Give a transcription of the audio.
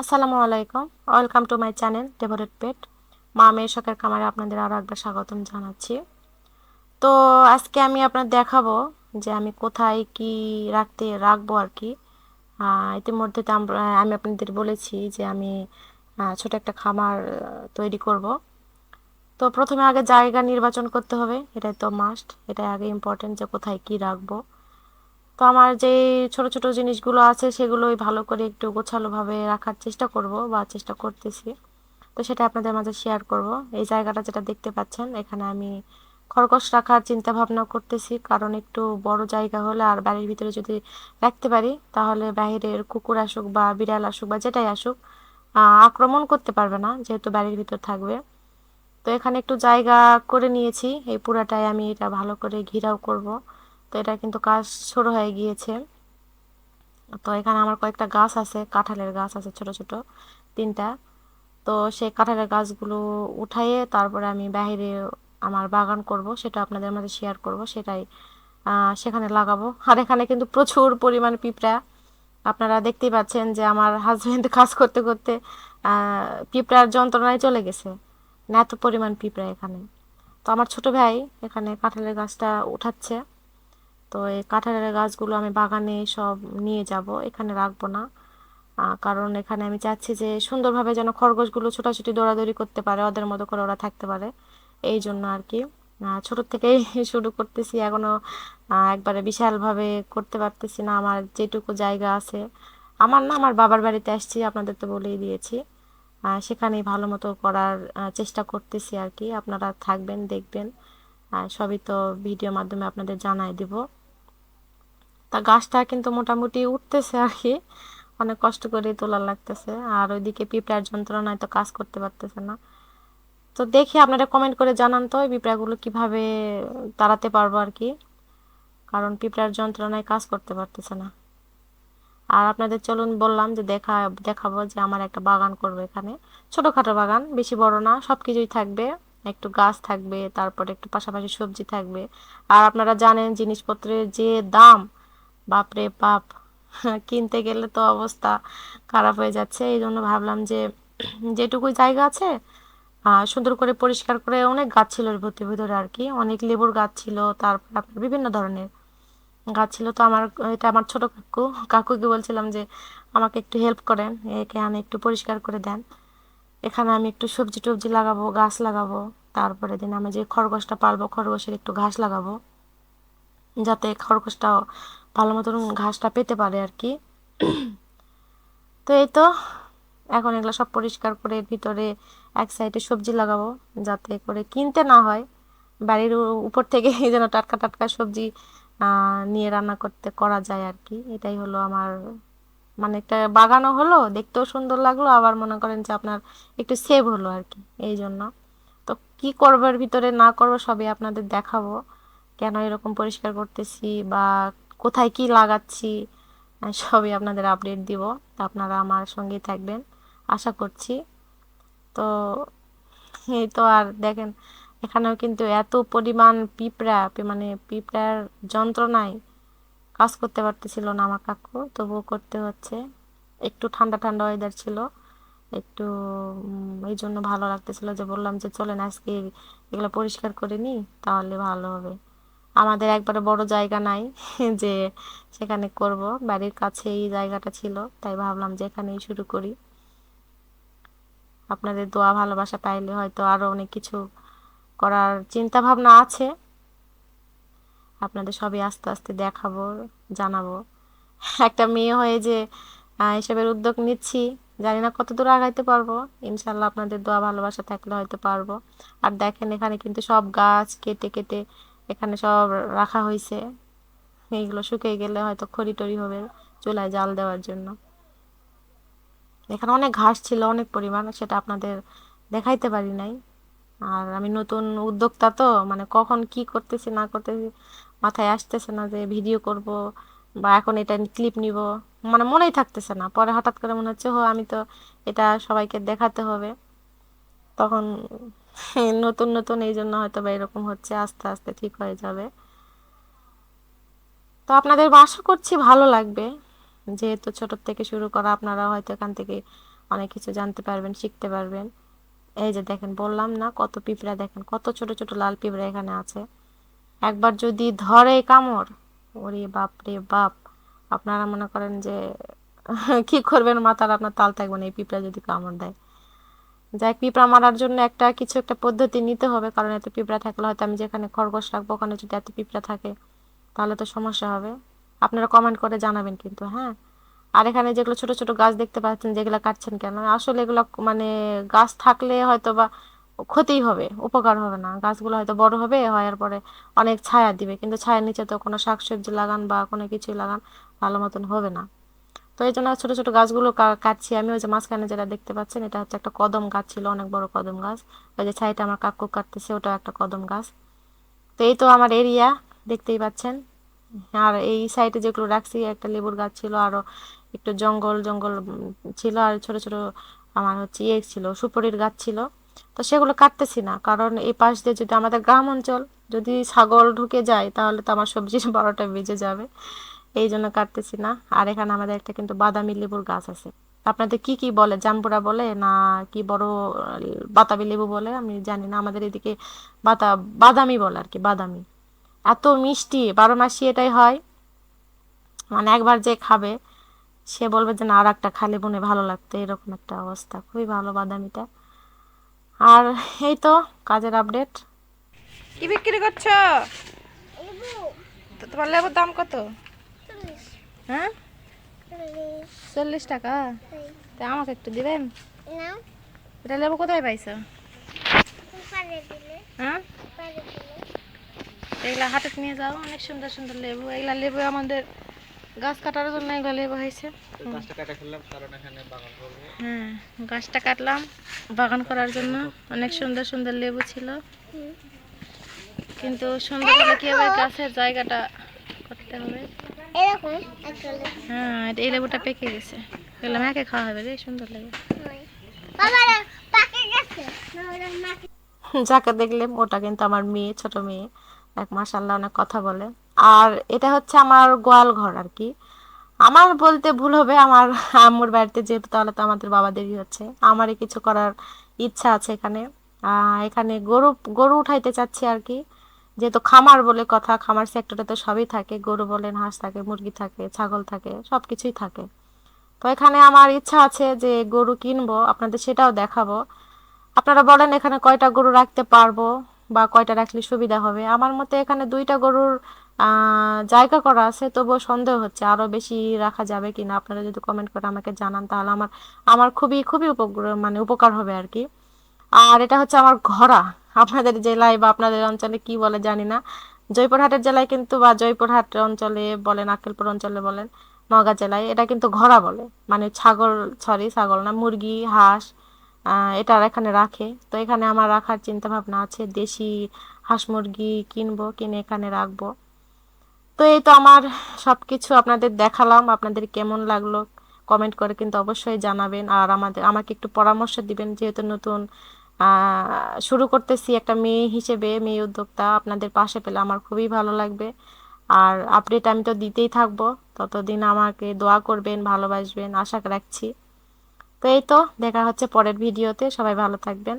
আসসালামু আলাইকুম। Welcome to my channel ডেভোরেট পেট মা মেয়ে শখের খামারে আপনাদের আরও একবার স্বাগতম জানাচ্ছি। তো আজকে আমি আপনার দেখাবো যে আমি কোথায় কি রাখতে, রাখব আর কি। ইতিমধ্যে তো আমি আপনাদের বলেছি যে আমি ছোট একটা খামার তৈরি করব। তো প্রথমে আগে জায়গা নির্বাচন করতে হবে, এটাই তো মাস্ট এটাই আগে ইম্পর্টেন্ট যে কোথায় কি রাখব। তো আমার যে ছোট ছোট জিনিসগুলো আছে সেগুলোই ভালো করে একটু গোছালোভাবে রাখার চেষ্টা করব বা চেষ্টা করতেছি। তো সেটা আপনাদের মাঝে শেয়ার করব। এই জায়গাটা যেটা দেখতে পাচ্ছেন, এখানে আমি খরগোশ রাখার চিন্তা ভাবনা করতেছি। কারণ একটু বড় জায়গা হলে আর বাড়ির ভিতরে যদি রাখতে পারি, তাহলে বাইরের কুকুর আসুক বা বিড়াল আসুক বা যেটাই আসুক আক্রমণ করতে পারবে না যেহেতু বাড়ির ভিতর থাকবে। তো এখানে একটু জায়গা করে নিয়েছি। এই পুরাটাই আমি এটা ভালো করে ঘিরাও করব। তো এটা কিন্তু কাজ শুরু হয়ে গিয়েছে। তো এখানে আমার কয়েকটা গাছ আছে, কাঁঠালের গাছ আছে ছোট ছোট, তিনটা। তো সেই কাঁঠালের গাছগুলো উঠাইয়ে তারপরে আমি বাহিরে আমার বাগান করব, সেটা আপনাদের মাঝে শেয়ার করব, সেটাই সেখানে লাগাবো। আর এখানে কিন্তু প্রচুর পরিমাণ পিঁপড়া। আপনারা দেখতেই পাচ্ছেন যে আমার হাজব্যান্ড কাজ করতে করতে পিঁপড়ার যন্ত্রণায় চলে গেছে। এত পরিমাণ পিঁপড়া এখানে। তো আমার ছোট ভাই এখানে কাঁঠালের গাছটা উঠাচ্ছে। তো এই কাঁঠালের গাছগুলো আমি বাগানে সব নিয়ে যাব, এখানে রাখব না। কারণ এখানে আমি চাচ্ছি যে সুন্দরভাবে যেন খরগোশগুলো ছোটাছুটি, দৌড়াদৌড়ি করতে পারে, ওদের মতো করে ওরা থাকতে পারে। এই জন্য আর কি। ছোট থেকেই শুরু করতেছি এখনও একবারে বিশালভাবে করতে পারতেছি না, আমার যেটুকু জায়গা আছে। আমার না, আমার বাবার বাড়িতে আসছি, আপনাদের তো বলেই দিয়েছি। সেখানেই ভালো মতো করার চেষ্টা করতেছি আর কি। আপনারা থাকবেন, দেখবেন। সবই তো ভিডিও মাধ্যমে আপনাদের জানাই দিব। তা গাছটা কিন্তু মোটামুটি উঠতেছে আর কি। অনেক কষ্ট করে তোলা লাগতেছে। আর ওইদিকে পিঁপড়ার যন্ত্রণায় তো কাজ করতে পারতেছে না। তো দেখি আপনারা কমেন্ট করে জানান তো ওই পিঁপড়াগুলো কীভাবে তাড়াতে পারব আর কি। কারণ পিঁপড়ার যন্ত্রণায় কাজ করতে পারতেছে না। আর আপনাদের চলুন বললাম যে দেখা, দেখাবো যে আমার একটা বাগান করব এখানে। ছোটোখাটো বাগান, বেশি বড় না সব কিছুই থাকবে। একটু গাছ থাকবে, তারপরে একটু পাশাপাশি সবজি থাকবে। আর আপনারা জানেন জিনিসপত্রের যে দাম বাপরে বাপ, কিনতে গেলে তো অবস্থা খারাপ হয়ে যাচ্ছে। এই জন্য ভাবলাম যে যেটুকুই জায়গা আছে সুন্দর করে পরিষ্কার করে অনেক গাছ ছিল ভর্তি ভিতরে আর কি। অনেক লেবুর গাছ ছিল, তারপর আপনার বিভিন্ন ধরনের গাছ ছিল। তো আমার, এটা আমার ছোট কাকু। কাকুকে বলছিলাম যে, আমাকে একটু হেল্প করেন, একে আনে একটু পরিষ্কার করে দেন। এখানে আমি একটু সবজি টবজি লাগাবো, গাছ লাগাবো। তারপরে দিন আমি যে খরগোশটা পালবো, খরগোশের একটু ঘাস লাগাবো। যাতে খরগোশটাও ভালো মতন ঘাসটা পেতে পারে আর কি। তো এই তো, এখন এগুলো সব পরিষ্কার করে ভিতরে এক সাইডে সবজি লাগাবো, যাতে করে কিনতে না হয়। বাড়ির উপর থেকে যেন টাটকা টাটকা সবজি নিয়ে রান্না করতে করা যায় আর কি। এটাই হলো আমার মানে একটা বাগানও হলো, দেখতেও সুন্দর লাগল, আবার মনে করেন যে আপনার একটু সেভ হলো আর কি, এই জন্য। তো কি করবার ভিতরে না করব সবই আপনাদের দেখাবো, কেন এরকম পরিষ্কার করতেছি বা কোথায় কি লাগাচ্ছি সবই আপনাদের আপডেট দিব। তো আপনারা আমার সঙ্গেই থাকবেন, আশা করছি। তো এই তো আর দেখেন, এখানেও কিন্তু এত পরিমাণ পিঁপড়া মানে পিঁপড়ার যন্ত্রণায় কাজ করতে পারতেছিল না আমার কাকু, তবুও করতে হচ্ছে। একটু ঠান্ডা ঠান্ডা ওয়েদার ছিল, একটু এই জন্য ভালো লাগতেছিল যে বললাম যে চলেন আজকে এগুলো পরিষ্কার করে নিই, তাহলে ভালো হবে। আমাদের একবারে বড় জায়গা নাই যে সেখানে করব। বাড়ির কাছে এই জায়গাটা ছিল, তাই ভাবলাম যে এখানেই শুরু করি। আপনাদের দোয়া ভালোবাসা পাইলে হয়তো আরও অনেক কিছু করার চিন্তা ভাবনা আছে। আপনাদের সবই আস্তে আস্তে দেখাবো, জানাব। একটা মেয়ে হয়ে যে এসবের উদ্যোগ নিচ্ছি, জানি না কত দূর আগাইতে পারব। ইনশাল্লাহ আপনাদের দোয়া ভালোবাসা থাকলে হয়তো পারব। আর দেখেন এখানে কিন্তু সব গাছ কেটে কেটে এখানে সব রাখা হয়েছে এইগুলো শুকিয়ে গেলে হয়তো খড়ি টড়ি হবে চুলায় জাল দেওয়ার জন্য। এখানে অনেক ঘাস ছিল, অনেক পরিমাণ, সেটা আপনাদের দেখাইতে পারি নাই। আর আমি নতুন উদ্যোক্তা তো মানে কখন কি করতেছি, না করতেছি, মাথায় আসতেছে না যে ভিডিও করব বা এখন এটা ক্লিপ নিব। মানে মনেই থাকতেছে না। পরে হঠাৎ করে মনে হচ্ছে, হো, আমি তো এটা সবাইকে দেখাতে হবে। তখন নতুন নতুন এই জন্য হয়তো বা এরকম হচ্ছে, আস্তে আস্তে ঠিক হয়ে যাবে। তো আপনাদের আশা করছি, ভালো লাগবে। যেহেতু ছোটোর থেকে শুরু করা, আপনারা হয়তো এখান থেকে অনেক কিছু জানতে পারবেন, শিখতে পারবেন। এই যে দেখেন, বললাম না কত পিঁপড়া, দেখেন কত ছোট ছোট লাল পিঁপড়া এখানে আছে। একবার যদি ধরে কামড়, ওরে বাপ রে বাপ, আপনারা মনে করেন যে কি করবেন, মাথার আপনার তাল থাকবে না, এই পিঁপড়া যদি কামড় দেয়। যাই পিঁপড়া মারার জন্য একটা কিছু একটা পদ্ধতি নিতে হবে, কারণ এত পিঁপড়া থাকলে হয়তো আমি যেখানে খরগোশ রাখব, ওখানে যদি এত পিঁপড়া থাকে, তাহলে তো সমস্যা হবে। আপনারা কমেন্ট করে জানাবেন কিন্তু হ্যাঁ? আর এখানে যেগুলো ছোট ছোট গাছ দেখতে পাচ্ছেন, যেগুলো কাটছেন কেন? আসলে এগুলো মানে গাছ থাকলে হয়তো বা ক্ষতিই হবে, উপকার হবে না। গাছগুলো হয়তো বড় হবে হওয়ার পরে অনেক ছায়া দিবে, কিন্তু ছায়ার নিচে তো কোনো শাকসবজি লাগান বা কোনো কিছুই লাগান, ভালো মতন হবে না। তো এই জন্য ছোটো ছোটো গাছগুলো কাটছি আমি, ওই যে মাঝখানে যেটা দেখতে পাচ্ছেন, এটা হচ্ছে একটা কদম গাছ ছিল, অনেক বড় কদম গাছ। ওই যে ছাইটা আমার কাকু কাটতেছে, ওটাও একটা কদম গাছ। তো এই তো আমার এরিয়া, দেখতেই পাচ্ছেন। আর এই সাইডে যেগুলো রাখছি, একটা লেবুর গাছ ছিল আরও একটু জঙ্গল জঙ্গল ছিল, আর ছোট ছোট আমার হচ্ছে ইয়ে ছিল, সুপরির গাছ ছিল। তো সেগুলো কাটতেছি না, কারণ এই পাশ দিয়ে যদি আমাদের গ্রাম অঞ্চল যদি ছাগল ঢুকে যায়, তাহলে তো আমার সবজির বারোটা বেজে যাবে। এই জন্য কাটতেছি না। আর এখানে আমাদের একটা কিন্তু বাদামি লেবুর গাছ আছে। আপনাদের কি কি বলে? জাম্বুরা বলে না কি বড় বাতাবি লেবু বলে? আমি জানি না। আমাদের এদিকে বাতা, বাদামি বলে আর কি, বাদামি। এত মিষ্টি, বারো মাসি এটাই হয়। মানে একবার যে খাবে, সে বলবে যে, না আর একটা খালে বনে ভালো লাগতো। এরকম একটা অবস্থা। খুবই ভালো বাদামিটা। আর এই তো কাজের আপডেট। কি বিক্রি করছ? তোমার লেবুর দাম কত? হ্যাঁ? চল্লিশ টাকা? তা আমাকে একটু দিবেন? এটা লেবু কোথায় পাইছো? হ্যাঁ? এগুলা হাটে নিয়ে যাও অনেক সুন্দর সুন্দর লেবু। এগুলা লেবু আমাদের গাছ কাটার জন্য এগুলো লেবু হয়েছে। হ্যাঁ গাছটা কাটলাম বাগান করার জন্য। অনেক সুন্দর সুন্দর লেবু ছিল। কিন্তু সুন্দর হলে কি হবে গাছের জায়গাটা করতে হবে? হ্যাঁ এই লেবুটা পেকে গেছে। এগুলো মাকে খাওয়া হবে রে সুন্দর লেবু যাকে দেখলে ওটা কিন্তু আমার মেয়ে ছোট মেয়ে। এক মাসাল্লাহ অনেক কথা বলে। আর এটা হচ্ছে আমার গোয়াল ঘর আর কি। আমার বলতে ভুল হবে আমার আম্মুর বাড়িতে যেহেতু তাহলে তো আমাদের বাবাদেরই হচ্ছে। আমারই কিছু করার ইচ্ছা আছে এখানে। এখানে গরু গরু উঠাইতে চাচ্ছি আর কি। যেহেতু খামার বলে কথা, খামার সেক্টরে তো সবই থাকে, গরু বলেন, হাঁস থাকে, মুরগি থাকে, ছাগল থাকে সব কিছুই থাকে। তো এখানে আমার ইচ্ছা আছে যে গরু কিনবো, আপনাদের সেটাও দেখাবো। আপনারা বলেন এখানে কয়টা গরু রাখতে পারব বা কয়টা রাখলে সুবিধা হবে। আমার মতে এখানে দুইটা গরুর জায়গা করা আছে, তবুও সন্দেহ হচ্ছে আরও বেশি রাখা যাবে কি না আপনারা যদি কমেন্ট করে আমাকে জানান, তাহলে আমার আমার খুবই খুবই মানে উপকার হবে আর কি। আর এটা হচ্ছে আমার ঘোড়া। আপনাদের জেলায় বা আপনাদের অঞ্চলে কি বলে জানি না। জয়পুরহাটের জেলায় কিন্তু বা জয়পুরহাট অঞ্চলে বলেন আকেলপুর অঞ্চলে বলেন নগা জেলায় এটা কিন্তু ঘোড়া বলে। মানে ছাগল সরি ছাগল না, মুরগি, হাঁস এটা এখানে রাখে। তো এখানে আমার রাখার চিন্তা ভাবনা আছে, দেশি হাঁস মুরগি কিনবো, কিনে এখানে রাখব। তো এই তো আমার সব কিছু আপনাদের দেখালাম, আপনাদের কেমন লাগল? কমেন্ট করে কিন্তু অবশ্যই জানাবেন। আর আমাদের, আমাকে একটু পরামর্শ দিবেন, যেহেতু নতুন শুরু করতেছি একটা মেয়ে হিসেবে, মেয়ে উদ্যোক্তা। আপনাদের পাশে পেলে আমার খুবই ভালো লাগবে। আর আপডেট আমি তো দিতেই থাকব। ততদিন আমাকে দোয়া করবেন, ভালোবাসবেন, আশা রাখছি। তো এই তো, দেখা হচ্ছে পরের ভিডিওতে সবাই ভালো থাকবেন।